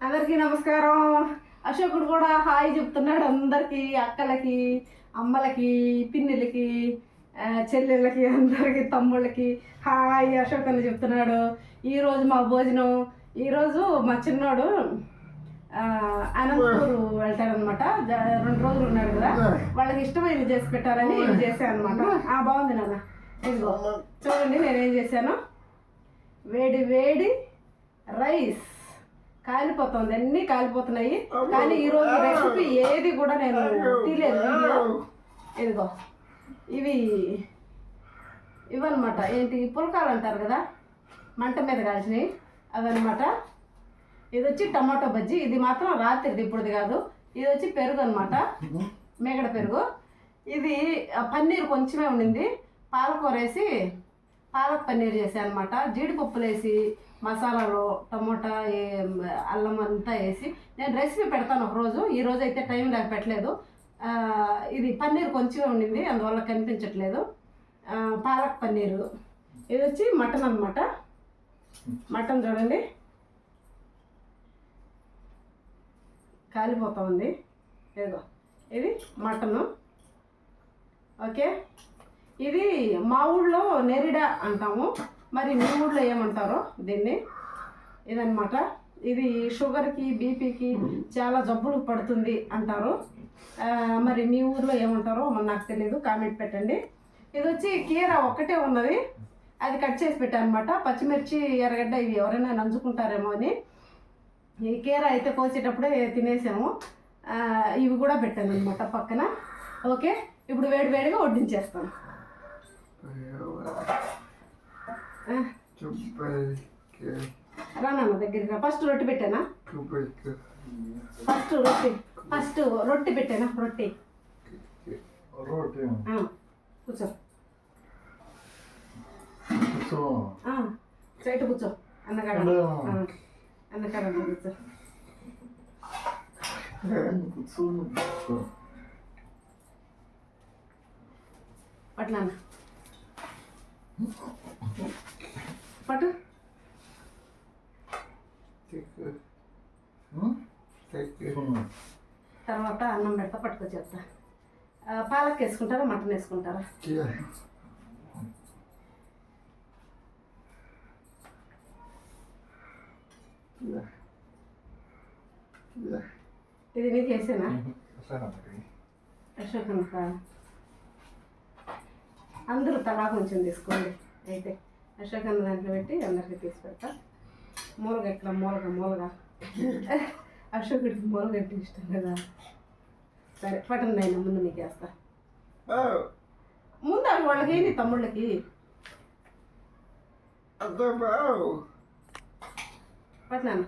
అందరికీ నమస్కారం. అశోకుడు కూడా హాయ్ చెప్తున్నాడు అందరికీ అక్కలకి అమ్మలకి పిన్నిలకి చెల్లెళ్ళకి అందరికి తమ్ముళ్ళకి. హాయ్ అశోక్ అని చెప్తున్నాడు. ఈరోజు మా భోజనం ఈరోజు మా చిన్నోడు ఆ, అనంతపూర్ వెళ్తారనమాట రెండు రోజులు ఉన్నాడు కదా. వాళ్ళకి ఇష్టమైనది చేసి పెట్టాలని చేశాను అనమాట ఆ బాగుంది నాన్న. ఇదిగో. చూడండి నేనేం చేశాను? వేడి వేడి రైస్ కాలిపోతుంది. అన్నీ కాలిపోతున్నాయి. కానీ ఈరోజు రెసిపీ ఏది కూడా నేను వీడియో. ఇదిగో. ఇవి ఇవన్నమాట. ఏంటి? పుల్కాలు అంటారు కదా? మంట మీద కాల్చినవి. అవన్నమాట ఇది వచ్చి టమాటో బజ్జీ. ఇది మాత్రం రాత్రిది ఇప్పుడుది కాదు. ఇది వచ్చి పెరుగు అనమాట మేగడ పెరుగు. ఇది ఆ, పన్నీర్ కొంచెమే ఉండింది. పాలకూర వేసి పాలక్ పన్నీర్ చేసాను అనమాట జీడిపప్పులు వేసి మసాలాలు టమోటా అల్లం అంతా వేసి నేను రెసిపీ పెడతాను ఒకరోజు. ఈ రోజు అయితే టైం లేక పెట్టలేదు. ఇది పన్నీర్ కొంచెం ఉండింది అందువల్ల కనిపించట్లేదు. పాలక్ పన్నీరు. ఇది వచ్చి మటన్ అనమాట మటన్ చూడండి. కాలిపోతా ఉంది. ఏదో ఇది మటను. ఓకే? ఇది మా ఊళ్ళో నెరిడ అంటాము. మరి మీ ఊళ్ళో ఏమంటారో దీన్ని? ఇదనమాట ఇది షుగర్కి బీపీకి చాలా జబ్బులు పడుతుంది అంటారు. మరి మీ ఊర్లో ఏమంటారో మరి నాకు తెలియదు కామెంట్ పెట్టండి. ఇది వచ్చి కీర ఒక్కటే ఉన్నది. అది కట్ చేసి పెట్టాను అనమాట పచ్చిమిర్చి ఎర్రగడ్డ ఇవి ఎవరైనా నంచుకుంటారేమో అని. ఈ కీర అయితే కోసేటప్పుడే తినేసాము. ఇవి కూడా పెట్టాను అనమాట పక్కన. ఓకే? ఇప్పుడు వేడి వేడిగా వడ్డించేస్తాను. ఆ, రా నాన్న దగ్గరికి రా. ఫస్ట్ రొట్టి పెట్టానా? ఫస్ట్ రొట్టి. ఫస్ట్ రొట్టి పెట్టానా? రొట్టి. కూర్చో. స్ట్రైట్ కూర్చో. అన్నకాడ అన్నకాడ కూర్చో. Så. పట్టు. తర్వాత అన్నం పెడతా పట్టుకొని చెప్తా. పాలక్ వేసుకుంటారా మటన్ వేసుకుంటారా. ఇది నీకు వేసేనా. అశోక్ అందరూ తలా కొంచెం తీసుకోండి. అయితే అశోక్ అన్న దాంట్లో పెట్టి అందరికీ తీసి పెడతా మూలగ ఎట్లా మూలగ. మూలగ అశోకుడికి మూలగ అంటే ఇష్టం కదా. సరే పట్టండి అయినా ముందు మీకు వేస్తా. ముందు అవి వాళ్ళకి ఏంటి తమ్ముళ్ళకి. పట్నాను?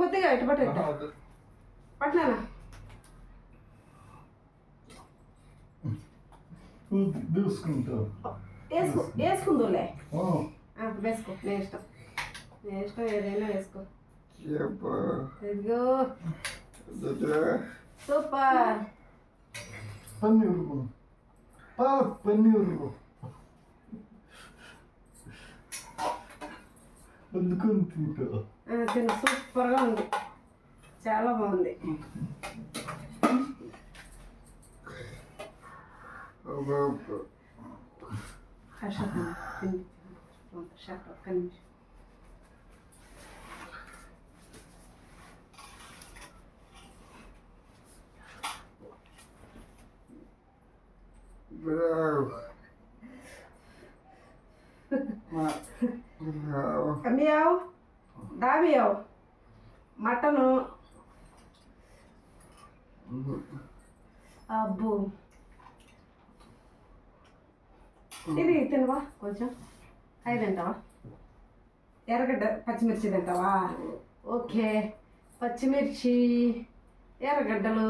కొద్దిగా ఇటు పట్టు ఇటు. Duskunta. వేసుకో వేసుకుందులే. ఆ, వేసుకో నేను ఇష్టం నేను ఇష్టం ఏదైనా వేసుకో. ఇదిగో. Super Panurgo. Pa, panurgo. అందుకుంటుంటా ఆ, తిను సూపర్గా ఉంది చాలా బాగుంది హర్షత్ తిని షర్ట్ ఒక్క నిమిషం Bra. Bra. మియావ్ దామియావ్ మటను అబ్బు ఇది తినవా కొంచెం. అవి తింటావా? ఎర్రగడ్డ పచ్చిమిర్చి తింటావా? ఓకే. పచ్చిమిర్చి ఎర్రగడ్డలు.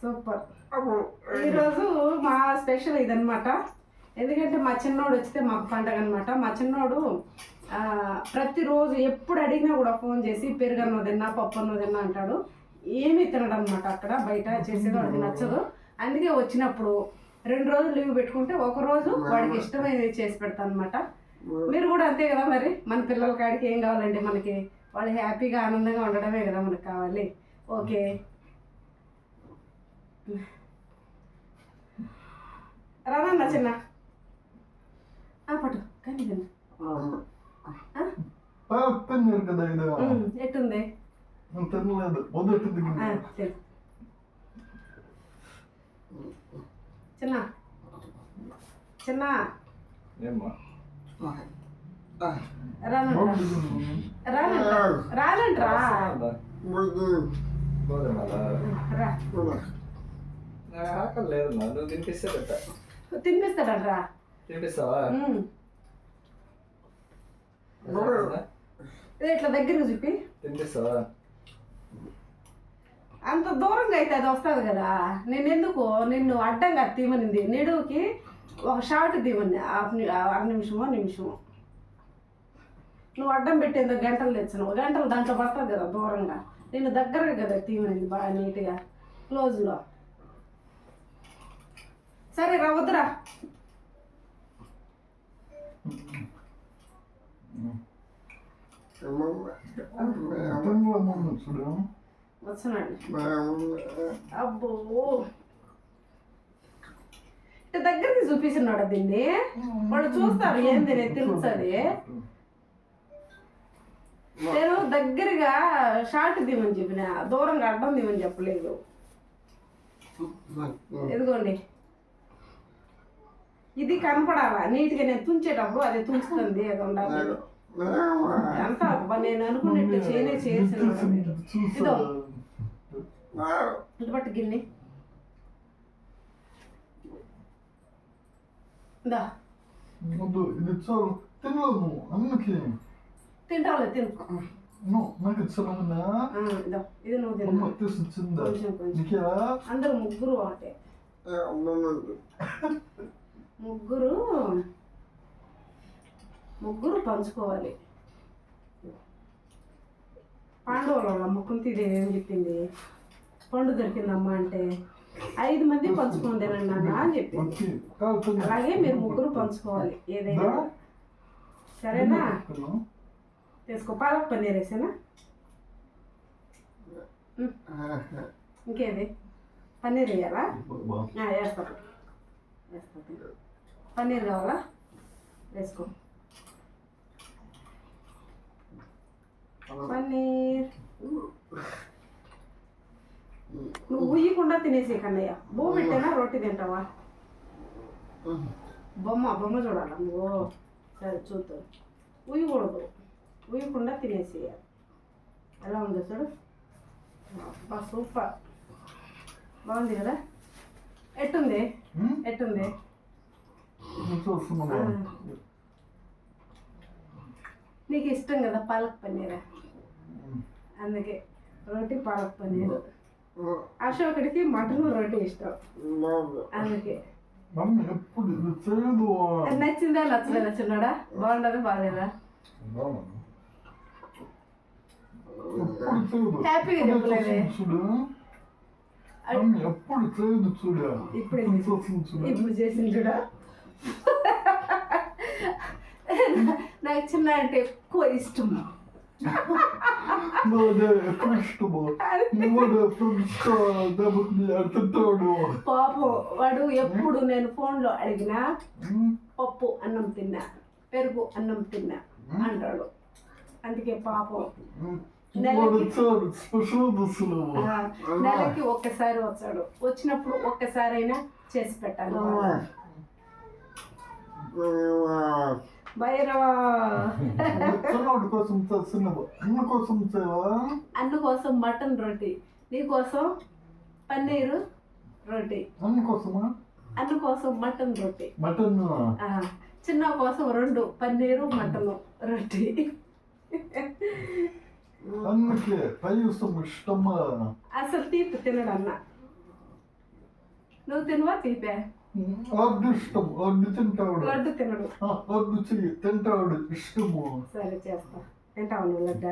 సూపర్. ఈరోజు మా స్పెషల్ ఇదనమాట ఎందుకంటే మా చిన్నోడు వచ్చితే మాకు పండగ అనమాట మా చిన్నోడు ప్రతిరోజు ఎప్పుడు అడిగినా కూడా ఫోన్ చేసి పెరుగన్నో తిన్నా పప్పు తిన్నా అంటాడు. ఏమీ తినడం అనమాట అక్కడ బయట చేసేది వాడికి నచ్చదు. అందుకే వచ్చినప్పుడు రెండు రోజులు లీవ్ పెట్టుకుంటే ఒక రోజు వాడికి ఇష్టమైనది చేసి పెడతాను అనమాట మీరు కూడా అంతే కదా మరి? మన పిల్లల కాడికి ఏం కావాలండి మనకి? వాళ్ళు హ్యాపీగా ఆనందంగా ఉండడమే కదా మనకు కావాలి. ఓకే. రానన్నా చిన్న. ఆ, పట్టు. కానీ పన్నీర్ కదా ఇది ఎట్టుంది తినలేదు మొదటి. చిన్న చిన్న రానంట్రా రానంట్రా రానంట్రా గోధుమలా రా నాకు ఆకలి లేదు నా నువ్వు తినిపిస్తే పెట్ట తినిపిస్తాడంట్రా తినిపిస్తావా ఉమ్. ఇది ఇట్లా దగ్గరకు చూపి. తినిపిస్తావా అంత దూరంగా అయితే అది వస్తుంది కదా. నేను ఎందుకు? నిన్ను అడ్డంగా తీమనింది. నిడువుకి ఒక షార్ట్ తీమని. అర నిమిషమో నిమిషమో. నువ్వు అడ్డం పెట్టేందుకు గంటలు తెచ్చినావు గంటలు దాంట్లో పడుతుంది కదా దూరంగా. నిన్ను దగ్గరగా కదా తీమనింది బాగా నీట్గా. క్లోజ్లో సరే రా వద్దురా. అబ్బో. దగ్గరికి చూపిస్తున్నాడు దీన్ని. వాళ్ళు చూస్తారు ఏంది నేను తెలుస్తుంది నేను దగ్గరగా షార్ట్ దిమని చెప్పిన దూరంగా అడ్డం దిమని చెప్పలేదు. ఇదిగోండి. ఇది కనపడాలా? నీట్గా నేను తుంచేటప్పుడు అది తుంచుతుంది అది ఉండాలి. అంతా అబ్బా నేను అనుకున్నట్టు చేయనే చేసిన ఇదో. ఇటు పట్టు గిన్నె. దా. వద్దు ఇది చాలు. తినలేదు నాకు ఇదో నువ్వు తిన్నా అందరూ ముగ్గురు ఒకటే. ముగ్గురు ముగ్గురు పంచుకోవాలి. పాండవుల వాళ్ళ ముకుంతిదేవి ఏం చెప్పింది? పండు దొరికిందమ్మా అంటే ఐదు మంది పంచుకొని తినండి నాన్న అని చెప్పింది. అలాగే మీరు ముగ్గురు పంచుకోవాలి ఏదైనా. సరేనా? తీసుకో పాలక్ పన్నీర్ వేసేనా? ఇంకేది? పన్నీర్ వేయాలా? వేస్తా. వేస్తా పన్నీర్ కావాలా? వేసుకో. పన్నీర్. నువ్వు ఉయ్యకుండా తినేసే కన్నయ్య. బొమ్మ పెట్టేనా రొట్టి తింటావా? బొమ్మ బొమ్మ చూడాలా? నువ్వు సరే చూద్దాం. ఉయ్యకూడదు. ఉయ్యకుండా తినేసేయాలి ఎలా ఉందో చూడు? సూపర్. బాగుంది కదా? ఎట్టుంది? ఎట్టుంది? నీకు ఇష్టం కదా పాలక్ పన్నీర్? అందుకే రోటీ పాలక్ పన్నీర్. అశోకుడికి మటన్ రోటీ ఇష్టం. అందుకే. నచ్చిందా నచ్చలేదా చిన్నాడా బాగుండదా బాగాలేదా? హ్యాపీగా చెప్పలేదే. ఎప్పుడు ఇప్పుడు చేసింది చూడా. నాకు చిన్న అంటే ఎక్కువ ఇష్టం. ఇష్టము పాపం వాడు ఎప్పుడు నేను ఫోన్లో అడిగినా పప్పు అన్నం తిన్నా పెరుగు అన్నం తిన్నా అంటాడు. అందుకే పాపం నెలకి ఒక్కసారి వచ్చాడు. వచ్చినప్పుడు ఒక్కసారైనా చేసి పెట్టాలి భైరవా. చిన్నవాడి కోసం చేస్తున్నావు. అన్న కోసం అన్న కోసం మటన్ రోటీ. నీ కోసం పన్నీరు రోటీ. అన్న కోసమా? అన్న కోసం మటన్ రోటీ. మటన్? చిన్న కోసం రెండు పన్నీరు మటన్ రోటీ. అన్నకి పాయసం ఇష్టమా? అసలు తీపి తినడు అన్న నువ్వు తినవా తీపే? లడ్డు ఇష్టం లడ్డు తింటాడు లడ్డు తినడు. ఆ, లడ్డు చెయ్యి. తింటాడు ఇష్టము. సరే చేస్తా. తింటావా నువ్వు లడ్డ?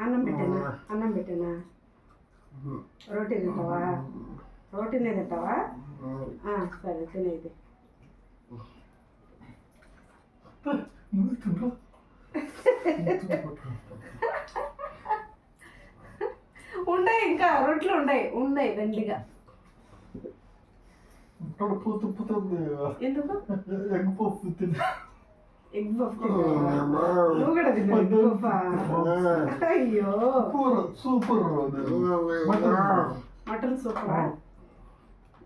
అన్నం పెట్టానా? అన్నం పెట్టానా? రోటీ తింటావా? రోటీనే తింటావా? సరే తినేది ఉంటాయి ఇంకా రొట్టెలు ఉన్నాయి ఉన్నాయి దండిగా కడుపు తిప్పుతుంది ఎందుకు ఎగ్ పప్పు తింటా ఎగ్? నువ్వు కూడా పఫ్ అయ్యో కూర సూపర్ మటన్ మటన్ సూపరా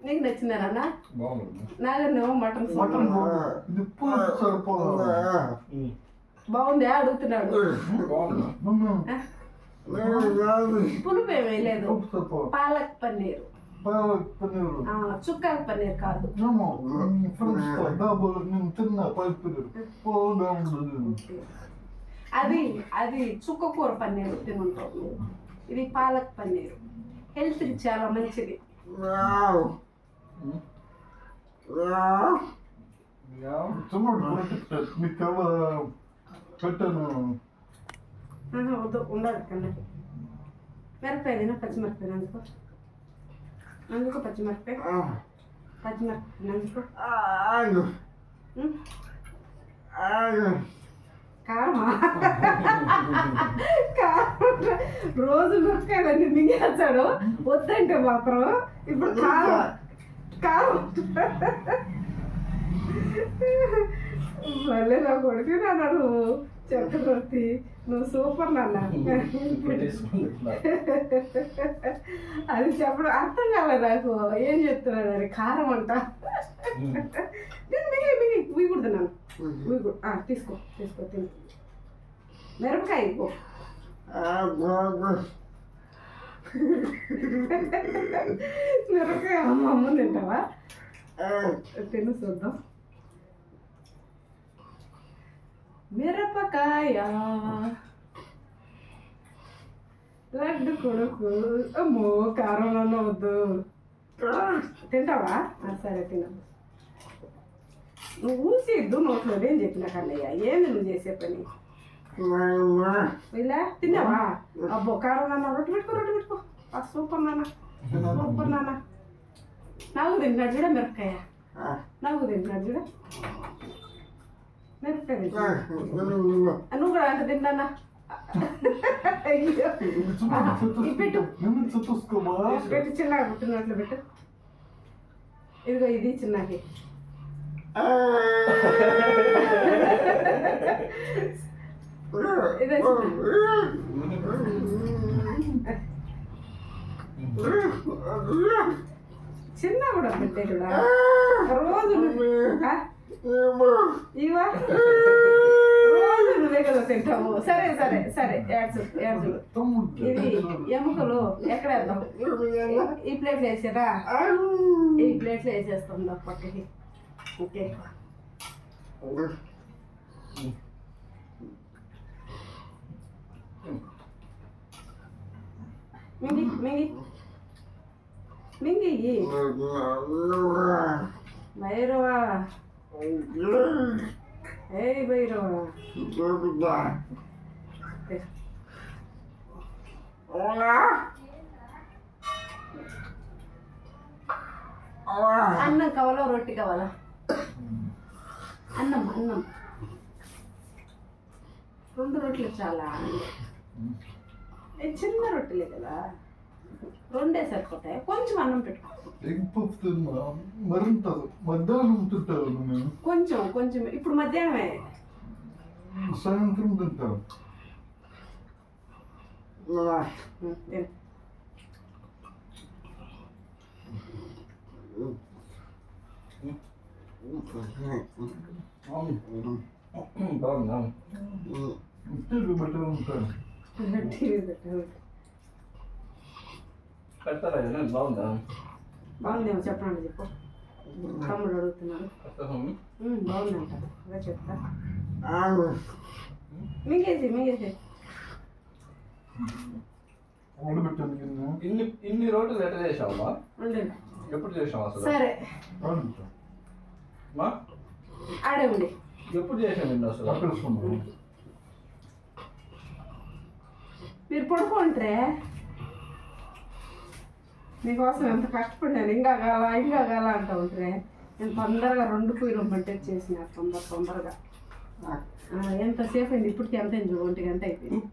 నీకు నచ్చిందా నాన్న బాగుంది నాగన్నేమో మటన్ మటన్ సరిపోదు బాగుందా అడుగుతున్నాడు పులుపు ఏమీ లేదు పాలక్ పన్నీర్ పాలక్ పన్నీరు ఆ, చుక్క పన్నీర్ కాదు అది అది చుక్క కూర పన్నీర్ నువ్వు. ఇది పాలక్ పన్నీర్ హెల్త్కి చాలా మంచిది ఉండదు కన్నకి మిరపకాయ పచ్చిమిరపకాయ అందుకో అందుకో పచ్చిమిరపకాయ పచ్చిమిరపకాయ అందుకో? కారమా కారం రోజు మిరపకాయలన్నీ మింగేస్తాడు. వద్దంటే మాత్రం ఇప్పుడు కారం. కారం. మళ్ళీ నా కొడుకు నాడు చక్రవర్తి. నువ్వు సూపర్ నాన్న. అది చెప్పడం అర్థం కాలేదు నాకు. ఏం చెప్తున్నాడు అది? కారం అంట. నేను మిగి మిగి ఇవి కూడా తిన్నాను. ఇవి కూడా. ఆ, తీసుకో తీసుకో తిను. మిరపకాయ ఇవ్వు. మిరపకాయ అమ్మ అమ్మ తింటావా తిను చూద్దాం. మిరపకాయ. లడ్డు కొడుకు. అమ్మో కారం వద్దు. తింటావా? సరే తినదు నువ్వు ఊసిద్దు నోట్లో ఏం చెప్పినా కన్నయ్య. ఏంది నువ్వు చేసే పని? ఇలా తిన్నావా? అబ్బో కారం నాన్న రొట్టె పెట్టుకో రొట్టె పెట్టుకో. ఆ, సూపర్ నాన్న. సూపర్ నాన్న. నాకు తింటున్నాడు చూడ మిరపకాయ. నాకు తింటున్నాడు చూడ. నువ్వు కూడా అంత ఈ పెట్టు పెట్టు చిన్నగా పుట్టినట్లు పెట్టు. ఇదిగో ఇది చిన్నకి ఇదే చిన్న కూడా పెట్టే కూడా రోజు? ఇవా రోజు నువ్వే కదా తింటావు. సరే సరే సరే ఏడ్చు ఏడ్చు ఇది ఎముకలు ఎక్కడ వేద్దాం? ఈ ప్లేట్లో వేసారా? ఈ ప్లేట్లో వేసేస్తాం పక్కకి. ఓకే. మింగి మింగి. మింగి. భైరవా ఏ భైరవా అన్నం కావాలా రొట్టి కావాలా అన్నం అన్నం రెండు రొట్టెలు చాలా ఏ చిన్న రొట్టెలే కదా రెండే సరిపోతాయి కొంచెం అన్నం పెట్టుకో ఎగ్ పఫ్ తిన్నా మరింత మధ్యాహ్నం తింటాను నేను కొంచెం కొంచెం. ఇప్పుడు మధ్యాహ్నమే. సాయంత్రం తింటాను టీవీ బట్టి ఉంటాను టీవీ. పెడతారా? ఇది? బాగుందా? బాగుందేమో చెప్పండి చెప్పు. తమ్ముడు ఉం, బాగుందంట. అదే చెప్తా. మింగేసి మింగేసి. ఇన్ని ఇన్ని రోడ్లు ఎట్లా ఉండండి ఎప్పుడు చేసావు అసలు? సరే. ఆడే ఉండి. ఎప్పుడు చేసావు నిన్ను అసలు? మీరు పడుకుంటారే నీకోసం ఎంత కష్టపడినాను ఇంకా కాల ఇంకా కాల అంటూ నేను తొందరగా రెండు పూలు పంటే చేసిన తొందర తొందరగా. ఎంతసేపు అయింది? ఇప్పటికి ఎంత అయింది? ఒంటి గంట అయిపోయింది.